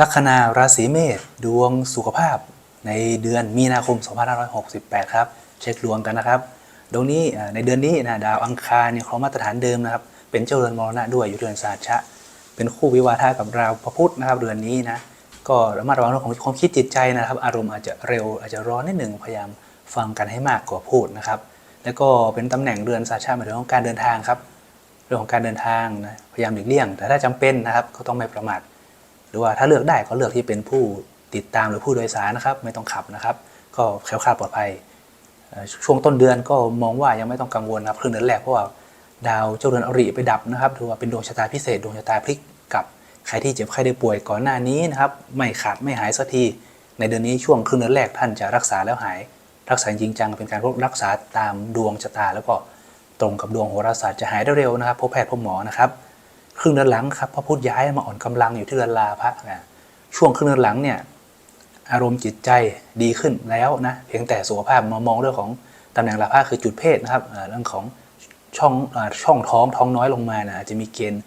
ลัคนาราศีเมษดวงสุขภาพในเดือนมีนาคม 2568 ครับ เช็คดวงกันนะครับ ดวงนี้ในเดือนนี้นะดาวอังคารเนี่ยครองมาตรฐานเดิมนะครับ เป็นเจ้าเรือนมรณะด้วยอยู่เรือนสาชะ เป็นคู่วิวาทะกับราวพระพุธนะครับเรือนนี้นะก็ระมัดระวังเรื่องของความคิดจิตใจนะครับ อารมณ์อาจจะเร็วอาจจะร้อนนิดหนึ่งพยายามฟังกันให้มากกว่าพูดนะครับ แล้วก็เป็นตำแหน่งเรือนสาชะหมายถึงของการเดินทางครับ เรื่องของการเดินทางนะพยายามหลีกเลี่ยง แต่ถ้าจำเป็นนะครับก็ต้องไม่ประมาท รือว่าถ้าเลือกได้ก็เลือกที่เป็นผู้ติดตามหรือผู้โดยสารนะครับ ไม่ต้องขับนะครับ ก็แคล้วคลาดปลอดภัยช่วงต้นเดือนก็มองว่ายังไม่ต้องกังวลนะครับครึ่งเดือนแรกเพราะว่าดาวเจ้าเรือนอริไปดับนะครับถือว่าเป็นดวงชะตาพิเศษดวงชะตาพลิกกับใครที่เจ็บใครได้ป่วยก่อนหน้านี้นะครับไม่ขาดไม่หายสักทีในเดือนนี้ช่วงครึ่งเดือนแรกท่านจะรักษาแล้วหาย รักษาจริงจังเป็นการรักษาตามดวงชะตา แล้วก็ตรงกับดวงโหราศาสตร์จะหายได้เร็วนะครับพบแพทย์พบหมอนะครับ ครึ่งเดือนหลังครับพระพุธย้ายมาอ่อนกำลังอยู่ที่เรือนลาพระนะช่วงครึ่งเดือนหลังเนี่ยอารมณ์จิตใจดีขึ้นแล้วนะเพียงแต่สุขภาพมามองเรื่องของตำแหน่งลาภะคือจุดเพศนะครับเรื่องของช่องอช่องท้องท้องน้อยลงมานะอาจจะมีเกณฑ์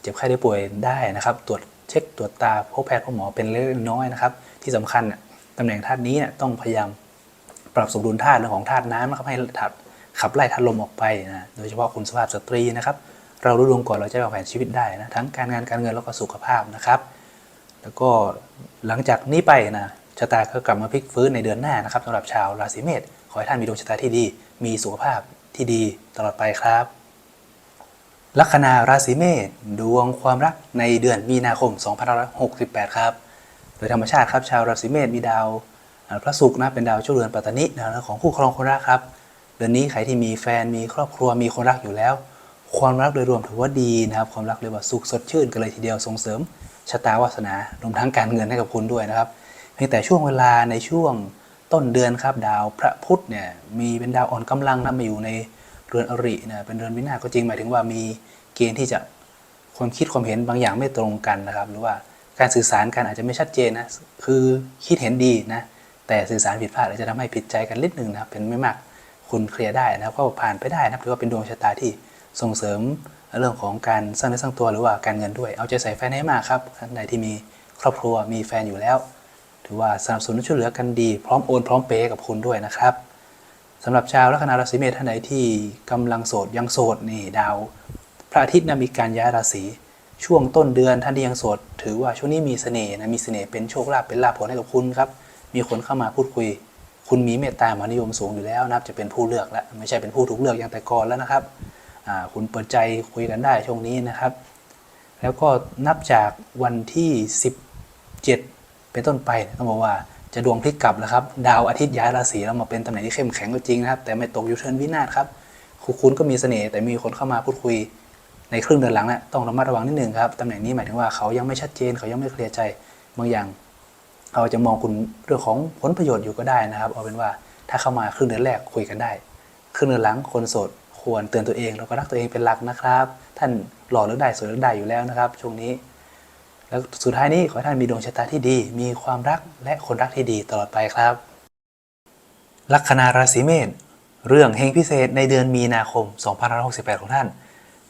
เจ็บไข้ได้ป่วยได้นะครับ ตรวจเช็คตรวจตาพบแพทย์พบหมอเป็นเล็กน้อยนะครับ ที่สำคัญตำแหน่งธาตุนี้เนี่ยต้องพยายามปรับสมดุลธาตุเรื่องของธาตุน้ำนะครับให้ขับไล่ธาตุลมออกไปนะโดยเฉพาะคุณสภาพสตรีนะครับ เรารู้ดวงก่อนเราจะวางแผนชีวิตได้นะทั้งการงานการเงินแล้วก็สุขภาพนะครับ แล้วก็หลังจากนี้ไปนะชะตาก็กลับมาพลิกฟื้นในเดือนหน้านะครับสำหรับชาวราศีเมษขอให้ท่านมีดวงชะตาที่ดี มีสุขภาพที่ดีตลอดไปครับ ลัคนาราศีเมษดวงความรักในเดือนมีนาคม 2568 ครับ โดยธรรมชาติครับชาวราศีเมษมีดาวพระศุกร์นะเป็นดาวเจ้าเรือนปัตตานิดาวของคู่ครองคนรักครับ เดือนนี้ใครที่มีแฟนมีครอบครัวมีคนรักอยู่แล้ว ความรักโดยรวมถือว่าดีนะครับ ความรักเรียกว่าสุขสดชื่นกันเลยทีเดียวส่งเสริมชะตาวาสนารวมทั้งการเงินให้กับคุณด้วยนะครับ เพียงแต่ช่วงเวลาในช่วงต้นเดือนครับดาวพระพุธเนี่ยมีเป็นดาวอ่อนกำลังนะมาอยู่ในเรือนอรินะเป็นเรือนวินาศก็จริงหมายถึงว่ามีเกณฑ์ที่จะความคิดความเห็นบางอย่างไม่ตรงกันนะครับ หรือว่าการสื่อสารกันอาจจะไม่ชัดเจนนะคือคิดเห็นดีนะแต่สื่อสารผิดพลาดอาจจะทำให้ผิดใจกันนิดหนึ่งนะครับเป็นไม่มากคุณเคลียร์ได้นะครับก็ผ่านไปได้นะถือว่าเป็นดวงชะตาที่ ส่งเสริมเรื่องของการสร้างเนื้อสร้างตัวหรือว่าการเงินด้วย เอาใจใส่แฟนให้มากครับท่านใดที่มีครอบครัวมีแฟนอยู่แล้ว ถือว่าสนับสนุนช่วยเหลือกันดี พร้อมโอนพร้อมเปย์กับคุณด้วยนะครับสำหรับชาวลัคนาราศีเมษท่านใดที่กำลังโสดยังโสดนี่ดาว พระอาทิตย์นะมีการย้ายราศีช่วงต้นเดือนท่านที่ยังโสด ถือว่าช่วงนี้มีเสน่ห์นะมีเสน่ห์เป็นโชคลาภเป็นลาภผลให้กับคุณครับมีคนเข้ามาพูดคุย คุณมีเมตตามหานิยมสูงอยู่แล้วนะครับจะเป็นผู้เลือกแล้วไม่ใช่เป็นผู้ถูกเลือกอย่างแต่ก่อนแล้วนะครับ คุณเปิดใจคุยกันได้ช่วงนี้นะครับ แล้วก็นับจากวันที่ 17 เป็นต้นไปต้องบอกว่าจะดวงพลิกกลับแล้วครับ ดาวอาทิตย์ย้ายราศีแล้วมาเป็นตำแหน่งที่เข้มแข็งก็จริงนะครับ แต่ไม่ตกยูเทิร์นวินาศครับคุณคุณก็มีเสน่ห์แต่มีคนเข้ามาพูดคุยในครึ่งเดือนหลังนี่ยต้องระมัดระวังนิดนึงครับตำแหน่งนี้หมายถึงว่าเขายังไม่ชัดเจนเขายังไม่เคลียร์ใจบางอย่างเขาจะมองคุณเรื่องของผลประโยชน์อยู่ก็ได้นะครับ เอาเป็นว่าถ้าเข้ามาครึ่งเดือนแรกคุยกันได้ ครึ่งเดือนหลังคนโสด ควรเตือนตัวเองแล้วก็รักตัวเองเป็นหลักนะครับ ท่านหล่อเลือกได้สวยเลือกได้อยู่แล้วนะครับ ช่วงนี้ แล้วสุดท้ายนี้ขอให้ท่านมีดวงชะตาที่ดี มีความรักและคนรักที่ดีตลอดไปครับ ลัคนาราศีเมษเรื่องเฮงพิเศษในเดือนมีนาคม 2568 ของท่าน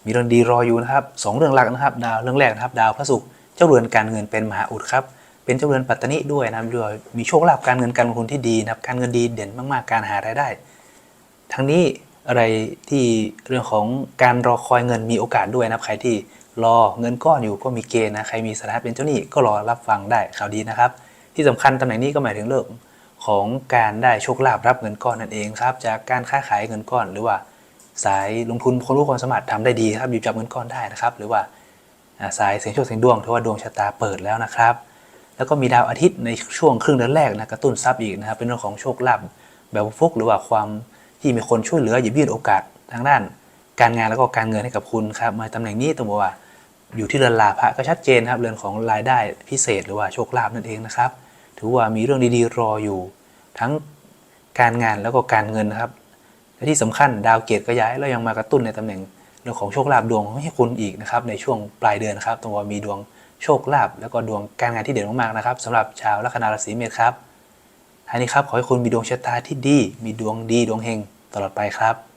มีเรื่องดีรออยู่นะครับสองเรื่องหลักนะครับ ดาวเรื่องแรกนะครับ ดาวพระศุกร์เจ้าเรือนการเงินเป็นมหาอุดครับเป็นเจ้าเรือนปัตตานิด้วยนะครับด้วยมีโชคลาภการเงินการลงทุนที่ดีนะครับการเงินดีเด่นมากๆการหารายได้ ทั้งนี้ อะไรที่เรื่องของการรอคอยเงินมีโอกาสด้วยนะครับใครที่รอเงินก้อนอยู่ก็มีเกณฑ์นะใครมีสถานะเป็นเจ้าหนี้ก็รอรับฟังได้ข่าวดีนะครับ ที่สำคัญตำแหน่งนี้ก็หมายถึงเรื่องของการได้โชคลาภรับเงินก้อนนั่นเองครับจากการค้าขายเงินก้อนหรือว่าสายลงทุนคนรู้ความสามารถทำได้ดีครับหยิบจับเงินก้อนได้นะครับ หรือว่าอ่าสายเสียงโชคเสียงดวงถือว่าดวงชะตาเปิดแล้วนะครับ แล้วก็มีดาวอาทิตย์ในช่วงครึ่งเดือนแรกนะกระตุ้นทรัพย์อีกนะครับเป็นเรื่องของโชคลาภแบบฟุกหรือว่าความ ที่มีคนช่วยเหลือหยิบยื่นโอกาสทางด้าน การงานแล้วก็การเงินให้กับคุณครับมาตำแหน่งนี้ต้องบอกว่าอยู่ที่เรือนลาภะก็ชัดเจนครับเรือนของรายได้พิเศษหรือว่าโชคลาภนั่นเองนะครับ ถือว่ามีเรื่องดีๆรออยู่ ทั้งการงานแล้วก็การเงินนะครับและที่สำคัญดาวเกตก็ย้ายแล้วยังมากระตุ้นในตำแหน่งเรื่องของโชคลาภดวงให้คุณอีกนะครับในช่วงปลายเดือนครับต้องว่ามีดวงโชคลาภแล้วก็ดวงการงานที่เด่นมากๆนะครับสำหรับชาวลัคนาราศีเมษครับท้ายนี้ครับขอให้คุณมีดวงชะตาที่ดี มีดวงดีดวงเฮง ตลอดไปครับ